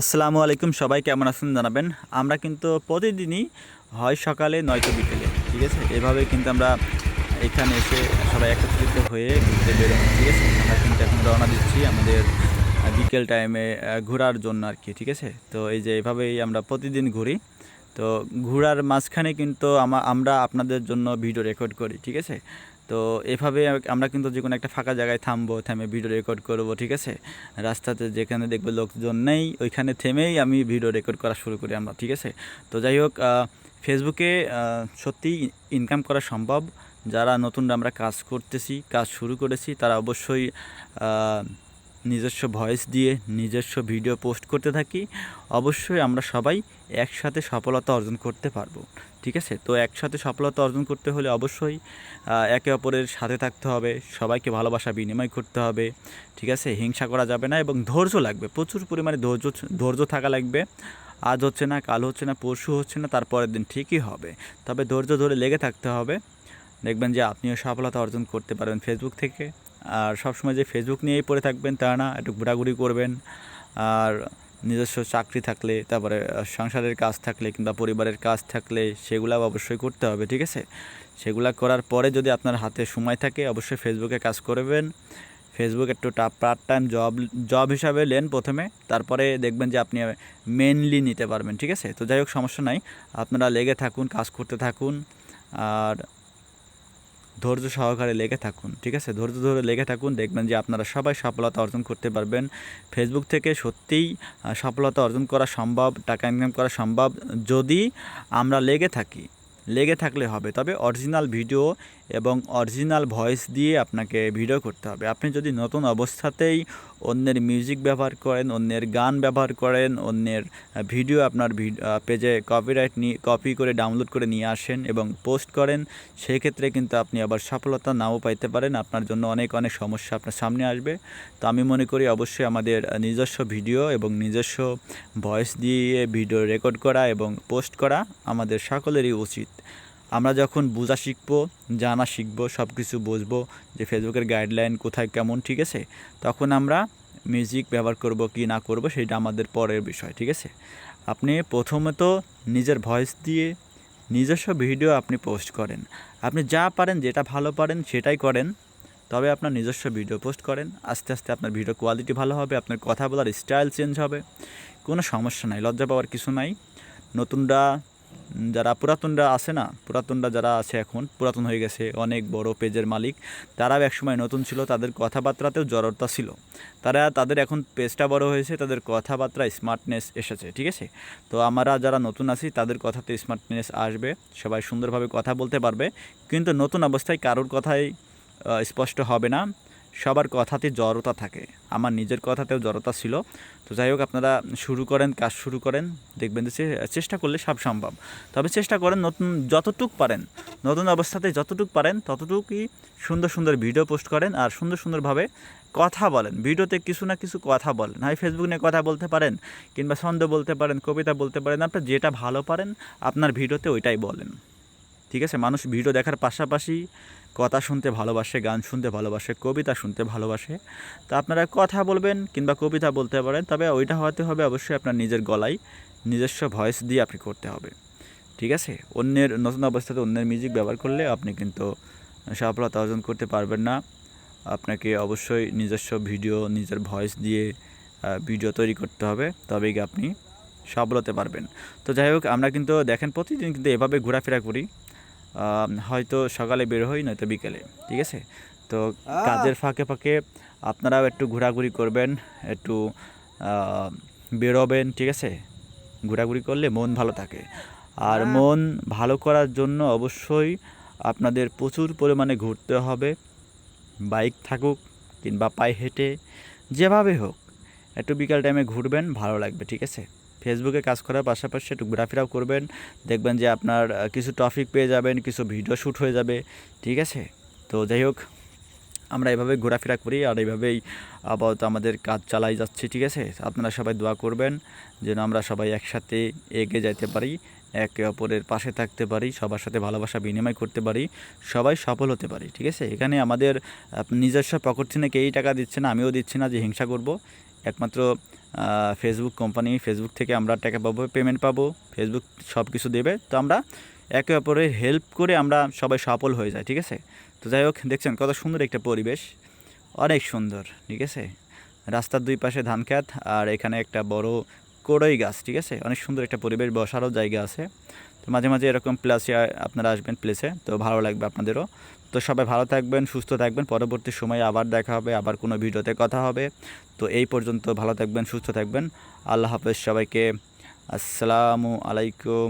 আসসালামু আলাইকুম, সবাই কেমন আছেন জানাবেন? আমরা কিন্তু প্রতিদিনই হয় সকালে নয়তো বিকেলে, ঠিক আছে? এভাবে কিন্তু আমরা এখানে এসে সবাই একত্রিত হয়ে ঘুরতে বেরোনো ঠিক আছে? আমরা কিন্তু এখন রওনা দিচ্ছি আমাদের বিকেল টাইমে ঘোরার জন্য আর কি, ঠিক আছে? তো এই যে এভাবেই আমরা প্রতিদিন ঘুরি। তো ঘোরার মাঝখানে কিন্তু আমরা আপনাদের জন্য ভিডিও রেকর্ড করি, ঠিক আছে? তো এভাবে আমরা কিন্তু যে কোনো একটা ফাঁকা জায়গায় থামবো, থেমে ভিডিও রেকর্ড করব, ঠিক আছে? রাস্তাতে যেখানে দেখবে লোকজন নেই, ওইখানে থেমেই আমি ভিডিও রেকর্ড করা শুরু করি আমরা, ঠিক আছে? তো যাই হোক ফেসবুকে সত্যি ইনকাম করা সম্ভব। যারা নতুন আমরা কাজ করতেছি, কাজ শুরু করেছি, তারা অবশ্যই নিজস্ব ভয়েস দিয়ে নিজস্ব ভিডিও পোস্ট করতে থাকি, অবশ্যই আমরা সবাই একসাথে সফলতা অর্জন করতে পারব, ঠিক আছে? তো একসাথে সফলতা অর্জন করতে হলে অবশ্যই একে অপরের সাথে থাকতে হবে, সবাইকে ভালোবাসা, বিনিময় করতে হবে, ঠিক আছে? হিংসা করা যাবে না এবং ধৈর্য লাগবে, প্রচুর পরিমাণে ধৈর্য ধৈর্য থাকা লাগবে, আজ হচ্ছে না, কাল হচ্ছে না, পরশু হচ্ছে না, তারপরের দিন ঠিকই হবে, তবে ধৈর্য ধরে লেগে থাকতে হবে, দেখবেন যে আপনিও সফলতা অর্জন করতে পারবেন ফেসবুক থেকে। আর সবসময় যে ফেসবুক নিয়েই পড়ে থাকবেন তা না, একটু ঘোরাঘুরি করবেন। আর নিজস্ব চাকরি থাকলে, তারপরে সংসারের কাজ থাকলে কিংবা পরিবারের কাজ থাকলে সেগুলো অবশ্যই করতে হবে, ঠিক আছে? সেগুলা করার পরে যদি আপনার হাতে সময় থাকে, অবশ্যই ফেসবুকে কাজ করবেন। ফেসবুক একটু পার্ট টাইম জব জব হিসাবে নেন প্রথমে, তারপরে দেখবেন যে আপনি মেনলি নিতে পারবেন, ঠিক আছে? তো যাই হোক, সমস্যা নাই। আপনারা লেগে থাকুন, কাজ করতে থাকুন। আর ধৈর্য সহকারে লেগে থাকুন, ঠিক আছে? ধৈর্য ধরে লেগে থাকুন, দেখবেন যে আপনারা সবাই সফলতা অর্জন করতে পারবেন। ফেসবুক থেকে সত্যিই সফলতা অর্জন করা সম্ভব, টাকা ইনকাম করা সম্ভব। যদি আমরা লেগে থাকি লেগে থাকলে হবে। তবে অরিজিনাল ভিডিও এবং অরিজিনাল ভয়েস দিয়ে আপনাকে ভিডিও করতে হবে। আপনি যদি নতুন অবস্থাতেই অন্যের মিউজিক ব্যবহার করেন, অন্যের গান ব্যবহার করেন, অন্যের ভিডিও আপনার পেজে কপিরাইট নিয়ে কপি করে ডাউনলোড করে নিয়ে আসেন এবং পোস্ট করেন, সেক্ষেত্রে কিন্তু আপনি আবার সফলতা নাও পাইতে পারেন। আপনার জন্য অনেক অনেক সমস্যা আপনার সামনে আসবে। তো আমি মনে করি অবশ্যই আমাদের নিজস্ব ভিডিও এবং নিজস্ব ভয়েস দিয়ে ভিডিও রেকর্ড করা এবং পোস্ট করা আমাদের সকলেরই উচিত। আমরা যখন বোঝা শিখব, জানা শিখব সব কিছু বুঝব যে ফেসবুকের গাইডলাইন কোথায় কেমন, ঠিক আছে? তখন আমরা মিউজিক ব্যবহার করব কি না করব সেটা আমাদের পরের বিষয়, ঠিক আছে? আপনি প্রথমত নিজের ভয়েস দিয়ে নিজস্ব ভিডিও আপনি পোস্ট করেন। আপনি যা পারেন, যেটা ভালো পারেন, সেটাই করেন। তবে আপনার নিজস্ব ভিডিও পোস্ট করেন। আস্তে আস্তে আপনার ভিডিও কোয়ালিটি ভালো হবে, আপনার কথা বলার স্টাইল চেঞ্জ হবে। কোনো সমস্যা নাই, লজ্জা পাওয়ার কিছু নাই। নতুনরা যারা পুরাতনরা আছে না, পুরাতনরা যারা আছে এখন, পুরাতন হয়ে গেছে অনেক বড় পেজের মালিক, তারাও একসময় নতুন ছিল, তাদের কথাবার্তাতেও জড়তা ছিল। তারা, তাদের এখন পেজটা বড় হয়েছে, তাদের কথাবার্তা স্মার্টনেস এসেছে, ঠিক আছে? তো আমরা যারা নতুন আছি, তাদের কথাতে স্মার্টনেস আসবে, সবাই সুন্দরভাবে কথা বলতে পারবে, কিন্তু নতুন অবস্থায় কারোর কথাই স্পষ্ট হবে না। সবার কথাতে জড়তা থাকে। আমার নিজের কথাতেও জড়তা ছিল। তো যাই হোক, আপনারা শুরু করেন, কাজ শুরু করেন। দেখবেন যে চেষ্টা করলে সব সম্ভব। তবে চেষ্টা করেন নতুন, যতটুক পারেন, নতুন অবস্থাতে যতটুক পারেন, ততটুকুই সুন্দর সুন্দর ভিডিও পোস্ট করেন আর সুন্দর, সুন্দরভাবে কথা বলেন। ভিডিওতে কিছু না কিছু কথা বলেন। হয় ফেসবুক নিয়ে কথা বলতে পারেন কিংবা ছন্দ বলতে পারেন, কবিতা বলতে পারেন, আপনার যেটা ভালো পারেন, আপনার ভিডিওতে ওইটাই বলেন। ঠিক আছে? মানুষ ভিডিও দেখার পাশাপাশি কথা শুনতে ভালোবাসে, গান শুনতে ভালোবাসে, কবিতা শুনতে ভালোবাসে। তো আপনারা কথা বলবেন কিংবা কবিতা বলতে পারেন, তবে ওইটা হতে হবে অবশ্যই আপনার নিজের গলায়, নিজস্ব ভয়েস দিয়ে আপনি করতে হবে। ঠিক আছে? অন্যের নতুন অবস্থাতে অন্যের মিউজিক ব্যবহার করলে আপনি কিন্তু সফলতা অর্জন করতে পারবেন না। আপনাকে অবশ্যই নিজস্ব ভিডিও নিজের ভয়েস দিয়ে ভিডিও তৈরি করতে হবে, তবেই আপনি সফল হতে পারবেন। তো যাই হোক, আমরা কিন্তু দেখেন প্রতিদিন কিন্তু এভাবে ঘোরাফেরা করি। হয়তো সকালে বের হই নয়তো বিকেলে ঠিক আছে? তো কাজের ফাঁকে ফাঁকে আপনারাও একটু ঘোরাঘুরি করবেন একটু বেরোবেন ঠিক আছে? ঘোরাঘুরি করলে মন ভালো থাকে। আর মন ভালো করার জন্য অবশ্যই আপনাদের প্রচুর পরিমাণে ঘুরতে হবে। বাইক থাকুক কিংবা পায়ে হেঁটে যেভাবে হোক একটু বিকাল টাইমে ঘুরবেন ভালো লাগবে ঠিক আছে? ফেসবুকে কাজ করার পাশাপাশি একটু ঘোরাফেরাও করবেন। দেখবেন যে আপনার কিছু টপিক পেয়ে যাবেন, কিছু ভিডিও শ্যুট হয়ে যাবে। ঠিক আছে? তো যাই হোক, আমরা এভাবে ঘোরাফেরা করি আর এইভাবেই আপাতত আমাদের কাজ চালাই যাচ্ছি, ঠিক আছে? আপনারা সবাই দোয়া করবেন যেন আমরা সবাই একসাথে এগিয়ে যাইতে পারি, একে অপরের পাশে থাকতে পারি, সবার সাথে ভালোবাসা বিনিময় করতে পারি, সবাই সফল হতে পারি, ঠিক আছে? এখানে আমাদের নিজস্ব পকেট থেকে এই টাকা দিচ্ছে না, আমিও দিচ্ছি না যে হিংসা করব। একমাত্র ফেসবুক কোম্পানি ফেসবুক থেকে আমরা টাকা পাবো পেমেন্ট পাবো ফেসবুক সব কিছু দেবে। তো আমরা একে অপরের হেল্প করে আমরা সবাই সফল হয়ে যাই, ঠিক আছে? তো যাই হোক, দেখছেন কত সুন্দর একটা পরিবেশ। অনেক সুন্দর, ঠিক আছে? রাস্তার দুই পাশে ধান খেত আর এখানে একটা বড় কড়ই গাছ, ঠিক আছে? অনেক সুন্দর একটা পরিবেশ, বসারও জায়গা আছে। তো মাঝে মাঝে এরকম প্লেসে আপনারা আসবেন প্লেসে তো ভালো লাগবে আপনাদেরও। তো সবাই ভালো থাকবেন, সুস্থ থাকবেন, পরবর্তী সময়ে আবার দেখা হবে, আবার কোনো ভিডিওতে কথা হবে। তো এই পর্যন্ত ভালো থাকবেন, সুস্থ থাকবেন। আল্লাহ হাফেজ সবাইকে। আসসালামু আলাইকুম।